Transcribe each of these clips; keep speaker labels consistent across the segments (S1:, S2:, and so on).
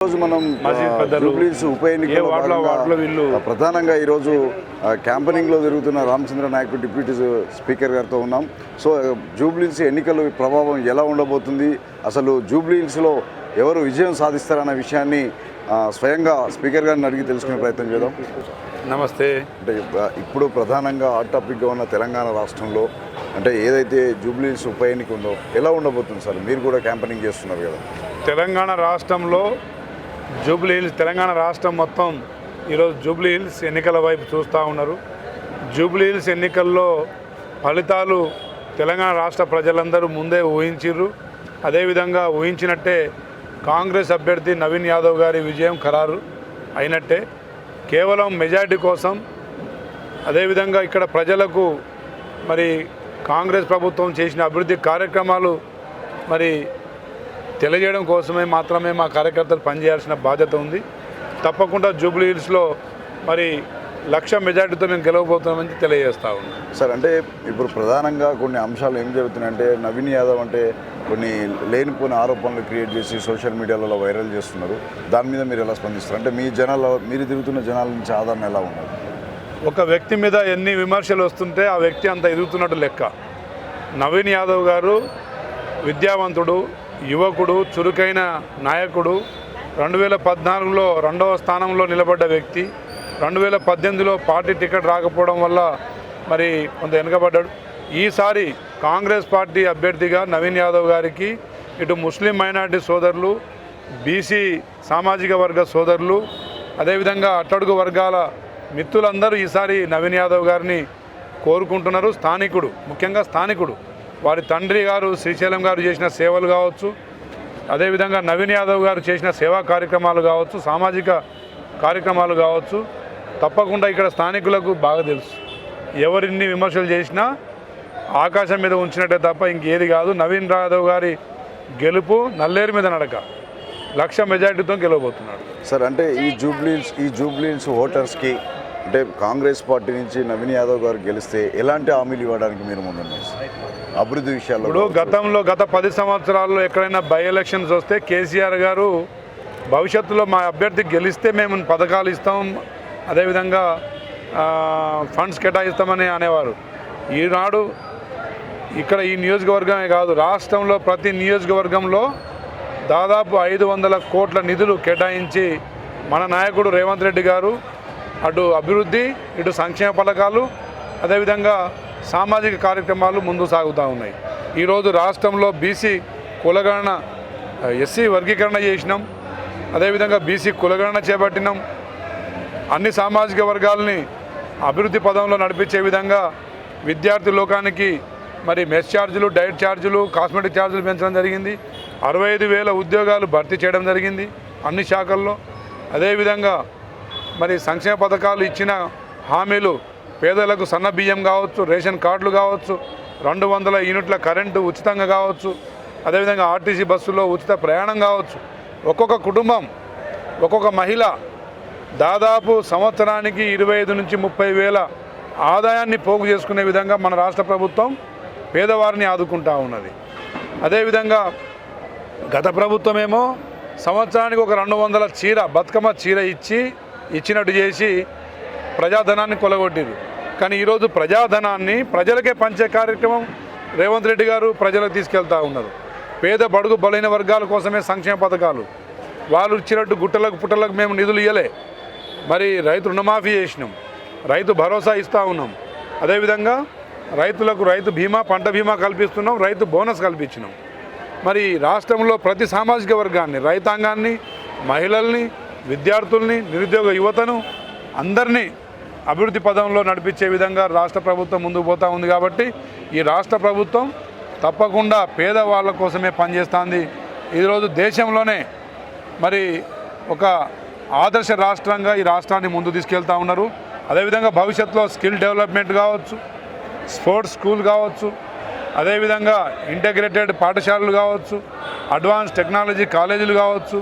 S1: రోజు మనం జూబ్లీస్ ఉప ఆ, ప్రధానంగా ఈరోజు క్యాంపనింగ్లో జరుగుతున్న రామచంద్ర నాయక్ డిప్యూటీ స్పీకర్ గారితో ఉన్నాం. సో జూబ్లీస్ ఎన్నికల ప్రభావం ఎలా ఉండబోతుంది? అసలు జూబ్లీస్లో ఎవరు విజయం సాధిస్తారన్న విషయాన్ని స్వయంగా స్పీకర్ గారిని అడిగి తెలుసుకునే ప్రయత్నం చేద్దాం.
S2: నమస్తే.
S1: అంటే ఇప్పుడు ప్రధానంగా హాట్ టాపిక్గా ఉన్న తెలంగాణ రాష్ట్రంలో అంటే ఏదైతే జూబ్లీస్ ఉప ఎన్నిక ఉందో ఎలా ఉండబోతుంది సార్? మీరు కూడా క్యాంపనింగ్ చేస్తున్నారు కదా.
S2: తెలంగాణ రాష్ట్రంలో జూబ్లీ హిల్స్ తెలంగాణ రాష్ట్రం మొత్తం ఈరోజు జూబ్లీ హిల్స్ ఎన్నికల వైపు చూస్తూ ఉన్నారు. జూబ్లీ హిల్స్ ఎన్నికల్లో ఫలితాలు తెలంగాణ రాష్ట్ర ప్రజలందరూ ముందే ఊహించిర్రు. అదేవిధంగా ఊహించినట్టే కాంగ్రెస్ అభ్యర్థి నవీన్ యాదవ్ గారి విజయం ఖరారు అయినట్టే. కేవలం మెజార్టీ కోసం అదేవిధంగా ఇక్కడ ప్రజలకు మరి కాంగ్రెస్ ప్రభుత్వం చేసిన అభివృద్ధి కార్యక్రమాలు మరి తెలియజేయడం కోసమే మాత్రమే మా కార్యకర్తలు పనిచేయాల్సిన బాధ్యత ఉంది. తప్పకుండా జూబ్లీ హిల్స్లో మరి లక్ష మెజార్టీతో మేము గెలవబోతున్నామని తెలియజేస్తా ఉన్నాం.
S1: సార్ అంటే ఇప్పుడు ప్రధానంగా కొన్ని అంశాలు ఏం జరుగుతున్నాయంటే నవీన్ యాదవ్ అంటే కొన్ని లేనిపోయిన ఆరోపణలు క్రియేట్ చేసి సోషల్ మీడియాలో వైరల్ చేస్తున్నారు. దాని మీద మీరు ఎలా స్పందిస్తారు? అంటే మీ జనాల మీరు తిరుగుతున్న జనాల నుంచి ఆదరణ ఎలా ఉన్నది
S2: ఒక వ్యక్తి మీద ఎన్ని విమర్శలు వస్తుంటే ఆ వ్యక్తి అంత ఎదుగుతున్నట్టు లెక్క. నవీన్ యాదవ్ గారు విద్యావంతుడు యువకుడు చురుకైన నాయకుడు రెండు వేల పద్నాలుగులో రెండవ స్థానంలో నిలబడ్డ వ్యక్తి రెండు వేల పద్దెనిమిదిలో పార్టీ టికెట్ రాకపోవడం వల్ల మరి కొంత వెనుకబడ్డాడు. ఈసారి కాంగ్రెస్ పార్టీ అభ్యర్థిగా నవీన్ యాదవ్ గారికి ఇటు ముస్లిం మైనార్టీ సోదరులు బీసీ సామాజిక వర్గ సోదరులు అదేవిధంగా అట్టడుగు వర్గాల మిత్రులందరూ ఈసారి నవీన్ యాదవ్ గారిని కోరుకుంటున్నారు. స్థానికుడు ముఖ్యంగా స్థానికుడు. వారి తండ్రి గారు శ్రీశైలం గారు చేసిన సేవలు కావచ్చు అదేవిధంగా నవీన్ యాదవ్ గారు చేసిన సేవా కార్యక్రమాలు కావచ్చు సామాజిక కార్యక్రమాలు కావచ్చు తప్పకుండా ఇక్కడ స్థానికులకు బాగా తెలుసు. ఎవరిన్ని విమర్శలు చేసినా ఆకాశం మీద ఉంచినట్టే తప్ప ఇంకేది కాదు. నవీన్ యాదవ్ గారి గెలుపు నల్లేరు మీద నడక. లక్ష మెజార్టీతో గెలవబోతున్నాడు.
S1: సార్ అంటే ఈ జూబ్లీల్స్ ఈ జూబ్లీల్స్ ఓటర్స్కి అంటే కాంగ్రెస్ పార్టీ నుంచి నవీన్ యాదవ్ గారు గెలిస్తే ఎలాంటి హామీలు ఇవ్వడానికి మీరు ముందున్నారు? సార్? అభివృద్ధి విషయాల్లో
S2: ఇప్పుడు గతంలో గత పది సంవత్సరాల్లో ఎక్కడైనా బై ఎలక్షన్స్ వస్తే కేసీఆర్ గారు భవిష్యత్తులో మా అభ్యర్థి గెలిస్తే మేము పథకాలు ఇస్తాం అదేవిధంగా ఫండ్స్ కేటాయిస్తామని అనేవారు. ఈనాడు ఇక్కడ ఈ నియోజకవర్గమే కాదు రాష్ట్రంలో ప్రతి నియోజకవర్గంలో దాదాపు ఐదు వందల కోట్ల నిధులు కేటాయించి మన నాయకుడు రేవంత్ రెడ్డి గారు అటు అభివృద్ధి ఇటు సంక్షేమ పథకాలు అదేవిధంగా సామాజిక కార్యక్రమాలు ముందు సాగుతూ ఉన్నాయి. ఈరోజు రాష్ట్రంలో బీసీ కులగణన ఎస్సీ వర్గీకరణ చేసినాం. అదేవిధంగా బీసీ కులగణన చేపట్టినాం. అన్ని సామాజిక వర్గాలని అభివృద్ధి పదంలో నడిపించే విధంగా విద్యార్థి లోకానికి మరి మెస్ ఛార్జీలు డైట్ ఛార్జీలు కాస్మెటిక్ ఛార్జీలు పెంచడం జరిగింది. అరవై ఐదు వేల ఉద్యోగాలు భర్తీ చేయడం జరిగింది అన్ని శాఖల్లో. అదేవిధంగా మరి సంక్షేమ పథకాలు ఇచ్చిన హామీలు పేదలకు సన్న బియ్యం కావచ్చు రేషన్ కార్డులు కావచ్చు రెండు వందల యూనిట్ల కరెంటు ఉచితంగా కావచ్చు అదేవిధంగా ఆర్టీసీ బస్సులో ఉచిత ప్రయాణం కావచ్చు. ఒక్కొక్క కుటుంబం ఒక్కొక్క మహిళ దాదాపు సంవత్సరానికి ఇరవై ఐదు నుంచి ముప్పై వేల ఆదాయాన్ని పోగు చేసుకునే విధంగా మన రాష్ట్ర ప్రభుత్వం పేదవారిని ఆదుకుంటా ఉన్నది. అదేవిధంగా గత ప్రభుత్వమేమో సంవత్సరానికి ఒక రెండు వందల చీర బతుకమ్మ చీర ఇచ్చి ఇచ్చినట్టు చేసి ప్రజాధనాన్ని కొలగొట్టిరు కానీ ఈరోజు ప్రజాధనాన్ని ప్రజలకే పంచే కార్యక్రమం రేవంత్ రెడ్డి గారు ప్రజలకు తీసుకెళ్తా ఉన్నారు. పేద బడుగు బలైన వర్గాల కోసమే సంక్షేమ పథకాలు. వాళ్ళు ఇచ్చినట్టు గుట్టలకు పుట్టలకు మేము నిధులు ఇవ్వలే మరి రైతు రుణమాఫీ చేసినాం. రైతు భరోసా ఇస్తూ ఉన్నాం. అదేవిధంగా రైతులకు రైతు బీమా పంట బీమా కల్పిస్తున్నాం రైతు బోనస్ కల్పించినాం. మరి రాష్ట్రంలో ప్రతి సామాజిక వర్గాన్ని రైతాంగాన్ని మహిళల్ని విద్యార్థుల్ని నిరుద్యోగ యువతను అందరినీ అభివృద్ధి పదంలో నడిపించే విధంగా రాష్ట్ర ప్రభుత్వం ముందుకు పోతా ఉంది కాబట్టి ఈ రాష్ట్ర ప్రభుత్వం తప్పకుండా పేదవాళ్ళ కోసమే పనిచేస్తుంది. ఈరోజు దేశంలోనే మరి ఒక ఆదర్శ రాష్ట్రంగా ఈ రాష్ట్రాన్ని ముందు తీసుకెళ్తా ఉన్నారు. అదేవిధంగా భవిష్యత్తులో స్కిల్ డెవలప్మెంట్ కావచ్చు స్పోర్ట్స్ స్కూల్ కావచ్చు అదేవిధంగా ఇంటగ్రేటెడ్ పాఠశాలలు కావచ్చు అడ్వాన్స్ టెక్నాలజీ కాలేజీలు కావచ్చు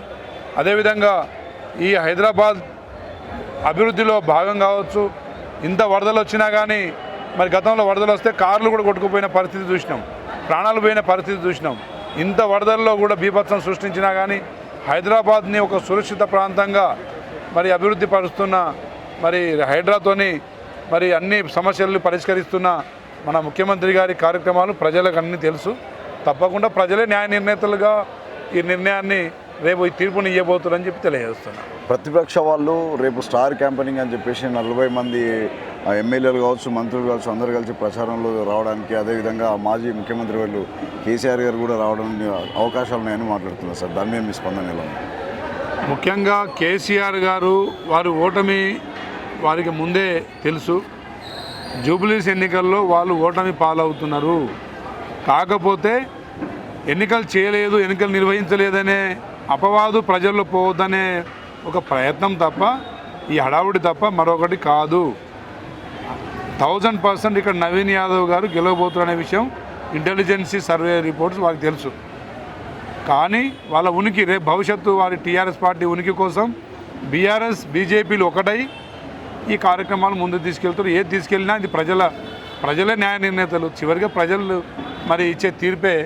S2: అదేవిధంగా ఈ హైదరాబాద్ అభివృద్ధిలో భాగం కావచ్చు. ఇంత వరదలు వచ్చినా కానీ మరి గతంలో వరదలు వస్తే కార్లు కూడా కొట్టుకుపోయిన పరిస్థితి చూసినాం. ప్రాణాలు పోయిన పరిస్థితి చూసినాం. ఇంత వరదల్లో కూడా బీభత్సం సృష్టించినా కానీ హైదరాబాద్ని ఒక సురక్షిత ప్రాంతంగా మరి అభివృద్ధి పరుస్తున్న మరి హైడ్రాతోని మరి అన్ని సమస్యలను పరిష్కరిస్తున్న మన ముఖ్యమంత్రి గారి కార్యక్రమాలు ప్రజలకు అన్నీ తెలుసు. తప్పకుండా ప్రజలే న్యాయ నిర్ణేతలుగా ఈ నిర్ణయాన్ని రేపు ఈ తీర్పుని ఇవ్వబోతున్నారని చెప్పి తెలియజేస్తున్నా.
S1: ప్రతిపక్ష వాళ్ళు రేపు స్టార్ క్యాంపెయినింగ్ అని చెప్పేసి నలభై మంది ఎమ్మెల్యేలు కావచ్చు మంత్రులు కావచ్చు అందరూ కలిసి ప్రచారంలో రావడానికి అదేవిధంగా మాజీ ముఖ్యమంత్రి వాళ్ళు కేసీఆర్ గారు కూడా రావడానికి అవకాశాలు ఉన్నాయని మాట్లాడుతున్నారు సార్. దాని మీద మీ స్పందన ఎలా
S2: ముఖ్యంగా కేసీఆర్ గారు వారి ఓటమి వారికి ముందే తెలుసు. జూబ్లీస్ ఎన్నికల్లో వాళ్ళు ఓటమి పాలవుతున్నారు. కాకపోతే ఎన్నికలు చేయలేదు ఎన్నికలు నిర్వహించలేదనే అపవాదు ప్రజల్లో పోవద్దనే ఒక ప్రయత్నం తప్ప ఈ హడావుడి తప్ప మరొకటి కాదు. థౌజండ్ పర్సెంట్ ఇక్కడ నవీన్ యాదవ్ గారు గెలవబోతున్న విషయం ఇంటెలిజెన్సీ సర్వే రిపోర్ట్స్ వారికి తెలుసు. కానీ వాళ్ళ ఉనికి రేపు భవిష్యత్తు వారి టీఆర్ఎస్ పార్టీ ఉనికి కోసం బీఆర్ఎస్ బీజేపీలు ఒకటై ఈ కార్యక్రమాలు ముందు తీసుకెళ్తారు. ఏది తీసుకెళ్ళినా ఇది ప్రజల ప్రజలే న్యాయ నిర్ణేతలు. చివరిగా ప్రజలు మరి ఇచ్చే తీర్పే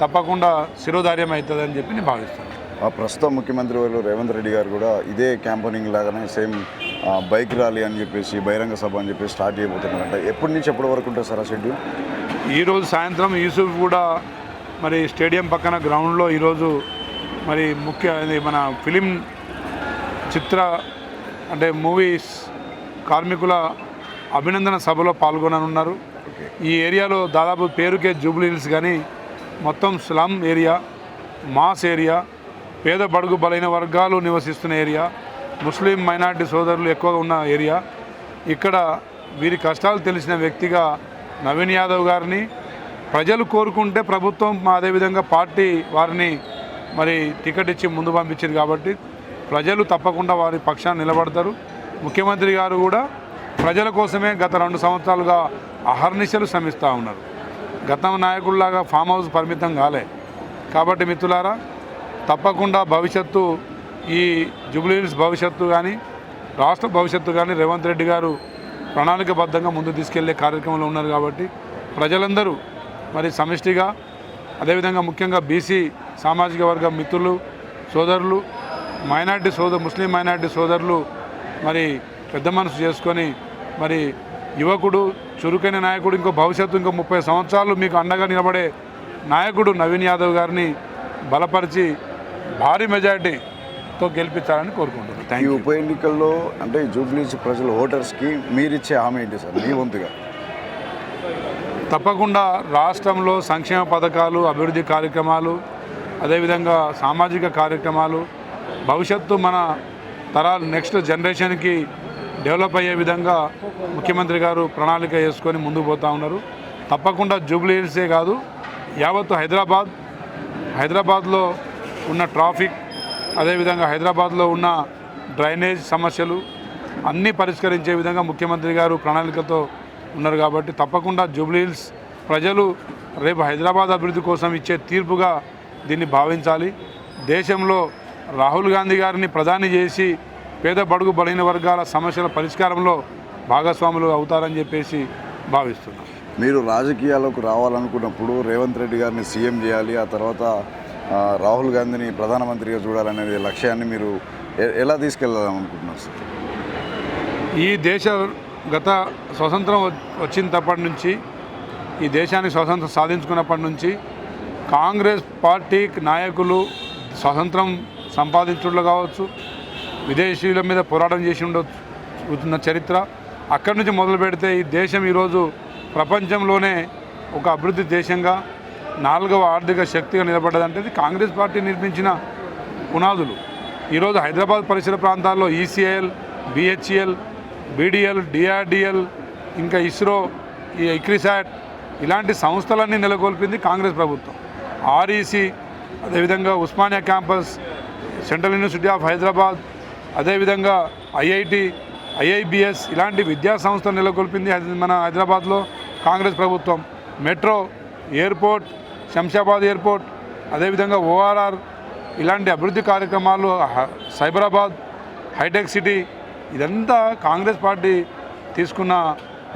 S2: తప్పకుండా శిరోధార్యం అవుతుందని చెప్పి నేను భావిస్తాను.
S1: ప్రస్తుత ముఖ్యమంత్రి వాళ్ళు రేవంత్ రెడ్డి గారు కూడా ఇదే క్యాంపెయినింగ్ లాగానే సేమ్ బైక్ ర్యాలీ అని చెప్పేసి బహిరంగ సభ అని చెప్పేసి స్టార్ట్ చేయబోతున్నారంట. ఎప్పటి నుంచి ఎప్పటి వరకు ఉంటుంది సార్ ఆ షెడ్యూల్?
S2: ఈరోజు సాయంత్రం యూసుఫ్ కూడా మరి స్టేడియం పక్కన గ్రౌండ్లో ఈరోజు మరి ముఖ్య మన ఫిలిం చిత్ర అంటే మూవీస్ కార్మికుల అభినందన సభలో పాల్గొననున్నారు. ఈ ఏరియాలో దాదాపు పేరుకే జూబ్లీ హిల్స్ కానీ మొత్తం స్లమ్ ఏరియా మాస్ ఏరియా పేద బడుగు బలైన వర్గాలు నివసిస్తున్న ఏరియా ముస్లిం మైనార్టీ సోదరులు ఎక్కువగా ఉన్న ఏరియా. ఇక్కడ వీరి కష్టాలు తెలిసిన వ్యక్తిగా నవీన్ యాదవ్ గారిని ప్రజలు కోరుకుంటే ప్రభుత్వం అదేవిధంగా పార్టీ వారిని మరి టికెట్ ఇచ్చి ముందు పంపించింది కాబట్టి ప్రజలు తప్పకుండా వారి పక్షాన్ని నిలబడతారు. ముఖ్యమంత్రి గారు కూడా ప్రజల కోసమే గత రెండు సంవత్సరాలుగా అహర్నిశలు శ్రమిస్తూ ఉన్నారు. గతం నాయకుల్లాగా ఫామ్ హౌస్ పరిమితం కాలే. కాబట్టి మిత్రులారా తప్పకుండా భవిష్యత్తు ఈ జూబ్లీహిల్స్ భవిష్యత్తు కానీ రాష్ట్ర భవిష్యత్తు కానీ రేవంత్ రెడ్డి గారు ప్రణాళికబద్ధంగా ముందు తీసుకెళ్ళే కార్యక్రమంలో ఉన్నారు కాబట్టి ప్రజలందరూ మరి సమిష్టిగా అదేవిధంగా ముఖ్యంగా బీసీ సామాజిక వర్గ మిత్రులు సోదరులు మైనార్టీ సోదరు ముస్లిం మైనార్టీ సోదరులు మరి పెద్ద మనసు చేసుకొని మరి యువకుడు చురుకైన నాయకుడు ఇంకో భవిష్యత్తు ఇంకో ముప్పై సంవత్సరాలు మీకు అండగా నిలబడే నాయకుడు నవీన్ యాదవ్ గారిని బలపరిచి భారీ మెజారిటీతో గెలిపించాలని కోరుకుంటున్నాను.
S1: ఈ ఉప ఎన్నికల్లో అంటే జూబ్లీస్ ప్రజల ఓటర్స్కి మీరిచ్చే హామీ ఏంటి సార్? మీ వంతుగా?
S2: తప్పకుండా రాష్ట్రంలో సంక్షేమ పథకాలు అభివృద్ధి కార్యక్రమాలు అదేవిధంగా సామాజిక కార్యక్రమాలు భవిష్యత్తు మన తరాలు నెక్స్ట్ జనరేషన్కి డెవలప్ అయ్యే విధంగా ముఖ్యమంత్రి గారు ప్రణాళిక వేసుకొని ముందుకు పోతూ ఉన్నారు. తప్పకుండా జూబ్లీ హిల్సే కాదు యావత్తు హైదరాబాద్ హైదరాబాద్లో ఉన్న ట్రాఫిక్ అదేవిధంగా హైదరాబాద్లో ఉన్న డ్రైనేజ్ సమస్యలు అన్నీ పరిష్కరించే విధంగా ముఖ్యమంత్రి గారు ప్రణాళికతో ఉన్నారు కాబట్టి తప్పకుండా జూబ్లీహిల్స్ ప్రజలు రేపు హైదరాబాద్ అభివృద్ధి కోసం ఇచ్చే తీర్పుగా దీన్ని భావించాలి. దేశంలో రాహుల్ గాంధీ గారిని ప్రధాని చేసి పేద బడుగు బలైన వర్గాల సమస్యల పరిష్కారంలో భాగస్వాములు అవుతారని చెప్పేసి భావిస్తున్నాను
S1: మీరు రాజకీయాలకు రావాలనుకున్నప్పుడు రేవంత్ రెడ్డి గారిని సీఎం చేయాలి ఆ తర్వాత రాహుల్ గాంధీని ప్రధానమంత్రిగా చూడాలనే లక్ష్యాన్ని మీరు ఎలా తీసుకెళ్ళాలనుకుంటున్నారు సార్?
S2: ఈ దేశ గత స్వతంత్రం వచ్చినప్పటి నుంచి ఈ దేశాన్ని స్వతంత్రం సాధించుకున్నప్పటి నుంచి కాంగ్రెస్ పార్టీ నాయకులు స్వతంత్రం సంపాదించడంలో కావచ్చు విదేశీయుల మీద పోరాటం చేసి ఉండొచ్చు ఉన్న చరిత్ర అక్కడి నుంచి మొదలు పెడితే ఈ దేశం ఈరోజు ప్రపంచంలోనే ఒక అభివృద్ధి దేశంగా నాలుగవ ఆర్థిక శక్తిగా నిలబడ్డదంటే ఇది కాంగ్రెస్ పార్టీ నిర్మించిన పునాదులు. ఈరోజు హైదరాబాద్ పరిసర ప్రాంతాల్లో ECL ECIL BHEL BDL DRDL ఇంకా ఇస్రో ఈ ఇక్రిసాట్ ఇలాంటి సంస్థలన్నీ నెలకొల్పింది కాంగ్రెస్ ప్రభుత్వం. ఆర్ఈసి అదేవిధంగా Osmania campus central university of Hyderabad అదేవిధంగా ఐఐటి ఐఐబిఎస్ ఇలాంటి విద్యా సంస్థలు నెలకొల్పింది మన హైదరాబాద్లో కాంగ్రెస్ ప్రభుత్వం. మెట్రో ఎయిర్పోర్ట్ శంషాబాద్ ఎయిర్పోర్ట్ అదేవిధంగా ఓఆర్ఆర్ ఇలాంటి అభివృద్ధి కార్యక్రమాలు హ- సైబరాబాద్ హైటెక్ సిటీ ఇదంతా కాంగ్రెస్ పార్టీ తీసుకున్న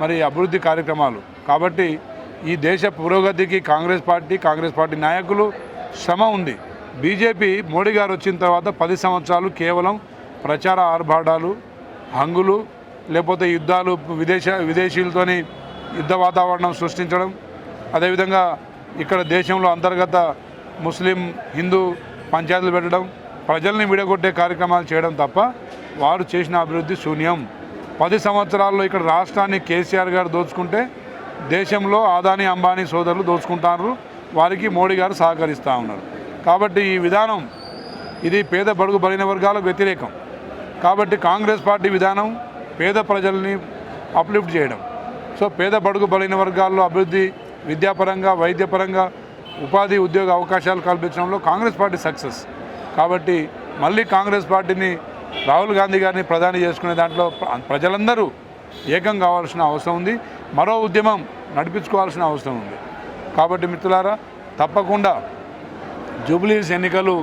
S2: మరి అభివృద్ధి కార్యక్రమాలు. కాబట్టి ఈ దేశ పురోగతికి కాంగ్రెస్ పార్టీ కాంగ్రెస్ పార్టీ నాయకులు శ్రమ ఉంది. బీజేపీ మోడీ గారు వచ్చిన తర్వాత పది సంవత్సరాలు కేవలం ప్రచార ఆర్భాటాలు హంగులు లేకపోతే యుద్ధాలు విదేశ విదేశీయులతోని యుద్ధ వాతావరణం సృష్టించడం. అదేవిధంగా ఇక్కడ దేశంలో అంతర్గత ముస్లిం హిందూ పంచాయతీలు పెట్టడం ప్రజల్ని విడగొట్టే కార్యక్రమాలు చేయడం తప్ప వారు చేసిన అభివృద్ధి శూన్యం. పది సంవత్సరాల్లో ఇక్కడ రాష్ట్రాన్ని కేసీఆర్ గారు దోచుకుంటే దేశంలో ఆదాని అంబానీ సోదరులు దోచుకుంటారు. వారికి మోడీ గారు సహకరిస్తూ ఉన్నారు. కాబట్టి ఈ విధానం ఇది పేద బడుగు బలిన వర్గాలకు వ్యతిరేకం. కాబట్టి కాంగ్రెస్ పార్టీ విధానం పేద ప్రజల్ని అప్లిఫ్ట్ చేయడం. సో పేద బడుగు బలైన వర్గాల్లో అభివృద్ధి విద్యాపరంగా వైద్యపరంగా ఉపాధి ఉద్యోగ అవకాశాలు కల్పించడంలో కాంగ్రెస్ పార్టీ సక్సెస్ కాబట్టి మళ్ళీ కాంగ్రెస్ పార్టీని రాహుల్ గాంధీ గారిని ప్రధాని చేసుకునే దాంట్లో ప్రజలందరూ ఏకం కావాల్సిన అవసరం ఉంది. మరో ఉద్యమం నడిపించుకోవాల్సిన అవసరం ఉంది. కాబట్టి మిత్రులారా తప్పకుండా జూబ్లీస్ ఎన్నికలు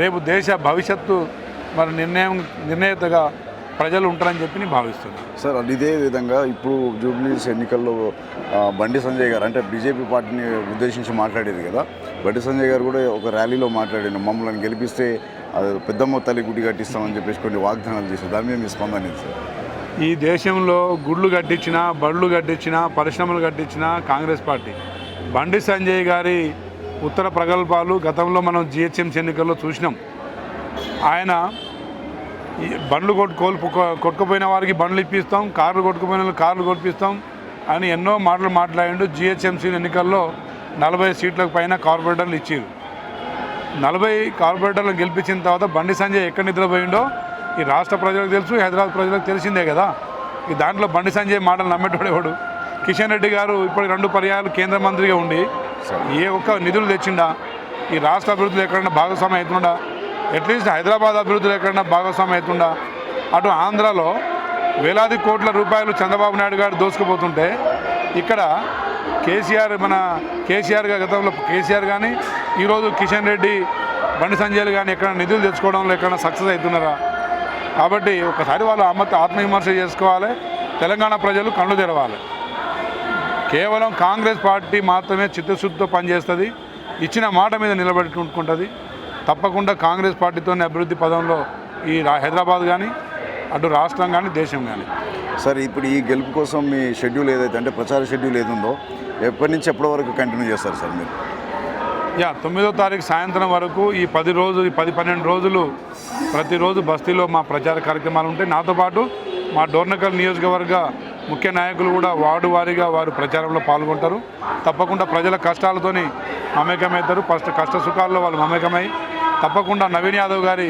S2: రేపు దేశ భవిష్యత్తు మరి నిర్ణయం నిర్ణేతగా ప్రజలు ఉంటారని చెప్పి నేను భావిస్తున్నాను.
S1: సార్ అది ఇదే విధంగా ఇప్పుడు జూబ్లీస్ ఎన్నికల్లో బండి సంజయ్ గారు అంటే బీజేపీ పార్టీని ఉద్దేశించి మాట్లాడారు కదా బండి సంజయ్ గారు కూడా ఒక ర్యాలీలో మాట్లాడారు మమ్మల్ని గెలిపిస్తే అది పెద్దమ్మ తల్లి గుడి కట్టిస్తామని చెప్పేసి కొన్ని వాగ్దానాలు చేశారు. దాని మీద మీ స్పందన సార్?
S2: ఈ దేశంలో గుళ్ళు కట్టించిన బళ్ళు కట్టించిన పరిశ్రమలు కట్టించిన కాంగ్రెస్ పార్టీ. బండి సంజయ్ గారి ఉత్తర ప్రగల్భాలు గతంలో మనం జిహెచ్ఎంసీ ఎన్నికల్లో చూసినాం. ఆయన ఈ బండ్లు కొట్టు కోల్పు కొట్టుకుపోయిన వారికి బండ్లు ఇప్పిస్తాం కార్లు కొట్టుకుపోయిన వాళ్ళకి కార్లు కొట్టిస్తాం అని ఎన్నో మాటలు మాట్లాడిండు. జిహెచ్ఎంసీ ఎన్నికల్లో నలభై సీట్లకు పైన కార్పొరేటర్లు ఇచ్చారు. నలభై కార్పొరేటర్లను గెలిపించిన తర్వాత బండి సంజయ్ ఎక్కడ నిద్రపోయిండో ఈ రాష్ట్ర ప్రజలకు తెలుసు హైదరాబాద్ ప్రజలకు తెలిసిందే కదా. ఈ దాంట్లో బండి సంజయ్ మాటలు నమ్మేటోడు ఎవడు? కిషన్ రెడ్డి గారు ఇప్పుడు రెండు పర్యాయాలు కేంద్ర మంత్రిగా ఉండి ఏ ఒక్క నిధులు తెచ్చిండా? ఈ రాష్ట్ర అభివృద్ధిలో ఎక్కడైనా భాగస్వామ్యం అవుతుండా అట్లీస్ట్ హైదరాబాద్ అభివృద్ధిలో ఎక్కడైనా భాగస్వామ్యం అవుతుండా అటు ఆంధ్రాలో వేలాది కోట్ల రూపాయలు చంద్రబాబు నాయుడు గారు దోసుకుపోతుంటే ఇక్కడ కేసీఆర్ మన కేసీఆర్ గతంలో కేసీఆర్ కానీ ఈరోజు కిషన్ రెడ్డి బండి సంజయ్లు కానీ ఎక్కడ నిధులు తెచ్చుకోవడంలో ఎక్కడ సక్సెస్ అవుతున్నారా? కాబట్టి ఒకసారి వాళ్ళు ఆత్మ ఆత్మవిమర్శ చేసుకోవాలి. తెలంగాణ ప్రజలు కళ్ళు తెరవాలి. కేవలం కాంగ్రెస్ పార్టీ మాత్రమే చిత్తశుద్ధితో పనిచేస్తుంది. ఇచ్చిన మాట మీద నిలబెట్టుకుంటుంది తప్పకుండా కాంగ్రెస్ పార్టీతోనే అభివృద్ధి పదంలో ఈ హైదరాబాద్ కానీ అటు రాష్ట్రం కానీ దేశం కానీ
S1: సార్ ఇప్పుడు ఈ గెలుపు కోసం మీ షెడ్యూల్ ఏదైతే అంటే ప్రచార షెడ్యూల్ ఏది ఉందో ఎప్పటి నుంచి ఎప్పటి వరకు కంటిన్యూ చేస్తారు సార్ మీరు?
S2: యా తొమ్మిదో తారీఖు సాయంత్రం వరకు ఈ పది రోజులు ఈ పది పన్నెండు రోజులు ప్రతిరోజు బస్తీలో మా ప్రచార కార్యక్రమాలు ఉంటాయి. నాతో పాటు మా డోర్నకల్ నియోజకవర్గ ముఖ్య నాయకులు కూడా వార్డు వారీగా వారు ప్రచారంలో పాల్గొంటారు. తప్పకుండా ప్రజల కష్టాలతోని మమేకమవుతారు. ఫస్ట్ కష్ట సుఖాల్లో వాళ్ళు మమేకమై తప్పకుండా నవీన్ యాదవ్ గారి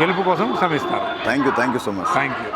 S2: గెలుపు కోసం శ్రమిస్తారు.
S1: Thank you thank you so much
S2: thank you